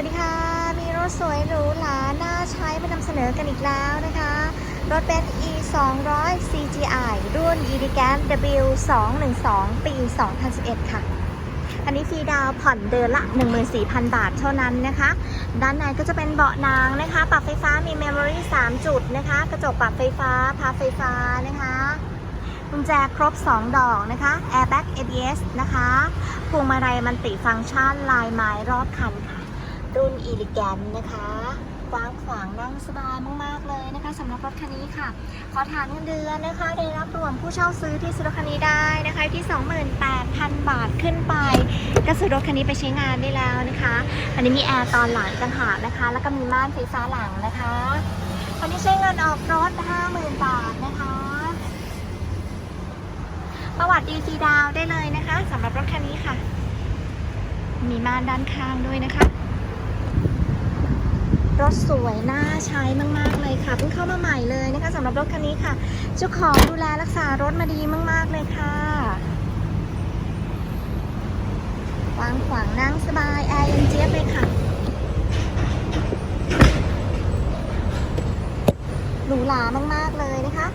วัสดีค่ะ มีรถสวยหรูหราน่าใช้มานำเสนอกันอีกแล้วนะคะ รถเบนซ์ e 2 0 0 CGI รุ่น e d g a n W 2 1 2ปี 2011 ค่ะ อันนี้ฟรีดาวผ่อนเดือนละ 14,000 บาทเท่านั้นนะคะ ด้านในก็จะเป็นเบาะนางนะคะ ปรับไฟฟ้ามีเมมโมรี่3จุดนะคะ กระจกปรับไฟฟ้า พาไฟฟ้านะคะกุญแจครบ 2 ดอกนะคะ Airbag ABS นะคะพวงมาลัยมันติฟังก์ชันลายไม้รอบคันค่ะ รุ่น e l e g a n t นะคะกว้างขวางนั่งสบายมาก ๆ เลยนะคะสำหรับรถคันนี้ค่ะ ขอฐานเงินเดือนนะคะได้รับรวมผู้เช่าซื้อที่ซื้อรถคันนี้ได้นะคะที่ 28,000 บาทขึ้นไป ก็ซื้อรถคันนี้ไปใช้งานได้แล้วนะคะ อันนี้มีแอร์ตอนหลังต่างหากนะคะ แล้วก็มีม่านไฟฟ้าหลังนะคะวันนี้ใช้เงินออกรถ 50,000 บาทนะคะ ประวัติดีซีดาวได้เลยนะคะสำหรับรถคันนี้ค่ะ มีม่านด้านข้างด้วยนะคะ ถสวยน่าใช้มากๆเลยค่ะเพิ่งเข้ามาใหม่เลยนะคะสำหรับรถคันนี้ค่ะเจ้าของดูแลรักษารถมาดีมาก ๆเลยค่ะวางขวางนั่งสบายแอร์เย็นเจี๊ยบเลยค่ะหรูหรามาก ๆ เลยนะคะ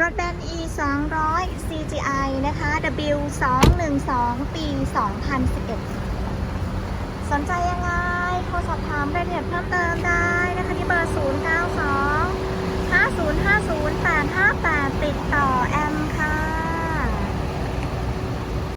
รถแบน e 2 0 0 CGI นะคะ W 2 1 2ปี 2011 สนใจยังไง รสอบถามรายละเอียดเพิ่มเติมได้นะคะที่เบอร์ 0 9 2